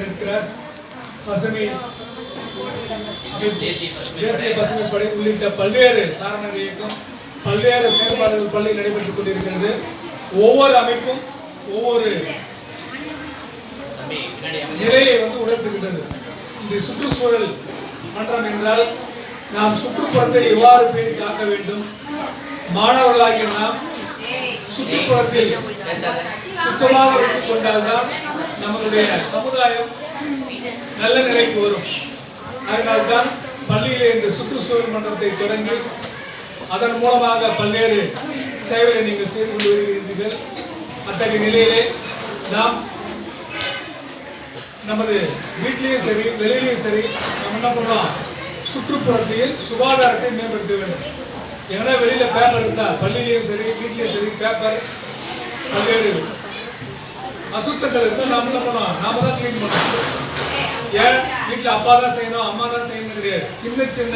Red cross பசுமை. தேசிய பசுமை படை உள்ளிட்ட பல்வேறு சாரணர் இயக்கம் பல்வேறு செயல்பாடுகள் பள்ளி நடைபெற்றுக் கொண்டிருக்கிறது. ஒவ்வொரு அமைப்பும் ஒவ்வொரு நிலையை வந்து உணர்த்துகின்றது. இந்த சுற்றுச்சூழல் மன்றம் என்றால் நாம் சுற்றுப்புறத்தை எவ்வாறு பேணி காக்க வேண்டும்? மாணவர்களாகிய நாம் சுற்றுப்புறத்தில் சுத்தமாக வைத்துக் கொண்டால்தான் நம்மளுடைய சமுதாயம் நல்ல நிலைக்கு வரும். அதனால்தான் பள்ளியிலே இந்த சுற்றுச்சூழல் மன்றத்தை தொடங்கி அதன் மூலமாக பல்வேறு சேவைகளை நீங்கள் செய்து கொண்டு வருகிறீர்கள். அத்தகைய நிலையிலே நாம் நமது வீட்டிலேயும் சரி வெளியிலையும் சரி நம்ம என்ன பண்ணலாம் சுற்றுப்புறத்தையும் சுகாதாரத்தை மேம்படுத்த வேண்டும். எங்கன்னா வெளியில பேப்பர் இருந்தா பள்ளியிலையும் சரி வீட்லயும் சரி பேப்பர் பல்வேறு அசுத்தங்கள் இருந்தால் நாம என்ன பண்ணலாம்? நாம தான் க்ளீன் பண்ணணும். ஏன்? வீட்டில் அப்பா தான் செய்யணும் அம்மா தான் செய்யணும் கிடையாது. சின்ன சின்ன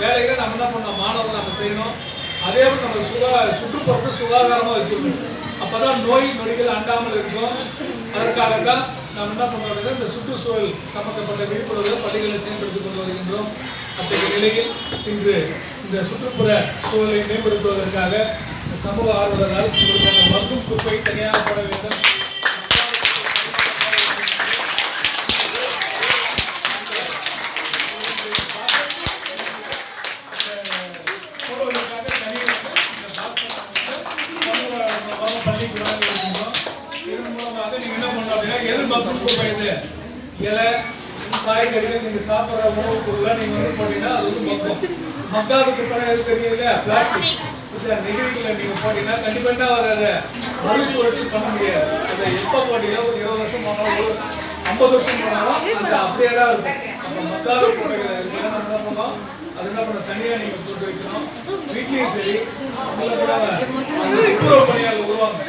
வேலைகளை நம்ம என்ன பண்ணணும்? மாணவர்கள் நம்ம செய்யணும். அதே போல் நம்ம சுகா சுற்றுப்புறத்தை சுகாதாரமாக வச்சுக்கணும். அப்பதான் நோய் நொடிகள் அண்டாமல் இருக்கும். அதற்காக தான் நாம் என்ன பண்ணுறோம் இந்த சுற்றுச்சூழல் சம்பந்தப்பட்ட விழிப்புணர்வு பள்ளிகளை செயல்படுத்திக் கொண்டு வருகின்றோம். அத்தகைய நிலையில் இன்று இந்த சுற்றுப்புற சூழலை மேம்படுத்துவதற்காக சமூக ஆர்வலரால் உங்களுக்கு மருந்து மக்கும் குப்பை தனியாக போட வேண்டும் இதன் மூலமாக நீங்க என்ன பண்ணணும் அப்படின்னா, எது மக்கும் குப்பை இது? இலை, காய்கறிகள் நீங்க சாப்பிடுற உணவுப் பொருளை நீங்க வந்து போட்டீங்கன்னா அது வந்து மக்கும். மக்காத குப்பை எது தெரியும் இல்லையா? பிளாஸ்டிக். இந்த நெகிழிகளை நீங்க போட்டீங்கன்னா கண்டிப்பா என்ன வராது? மறுசுழற்சி பண்ண முடியாது. அதை எப்ப போட்டீங்கன்னா ஒரு இருபது வருஷம் போனாலும் ஒரு ஐம்பது வருஷம் போனாலும் அது அப்படியே தான் இருக்கும். அந்த மக்காத குப்பைகளை நம்ம என்ன பண்ணோம் அது என்ன பண்ண தனியா நீங்க போட்டு வைக்கணும் வீட்லயும் சரி அதுல பணியாக உருவாங்க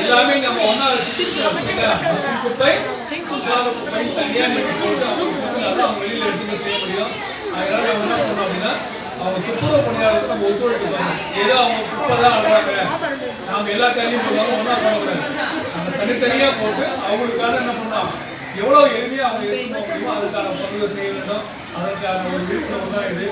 எல்லாமே நம்ம ஒண்ணா வச்சுட்டு குப்பை குப்பை தனியா நீங்க போட்டு அவங்க வெளியில் அதை செய்ய முடியும் அதனால நம்ம என்ன பண்ணோம் அப்படின்னா அவங்க துப்புரவு பணியாளருக்கு நம்ம ஒத்துழைப்பு ஏதோ அவங்க குப்பை தான் அழுறாங்க நாம எல்லா தேவையும் போடுவாங்க ஒன்றா பண்ணக்கூடாது. நம்ம தனித்தனியாக போட்டு அவங்களுக்காக என்ன பண்ணலாம்? எவ்வளோ எளிமையாக அவங்க எடுத்துக்கோ போக முடியுமோ அதுக்கான பணிகளை செய்ய வேண்டும். அதற்கான ஒரு விழிப்புணர்வு தான் இது.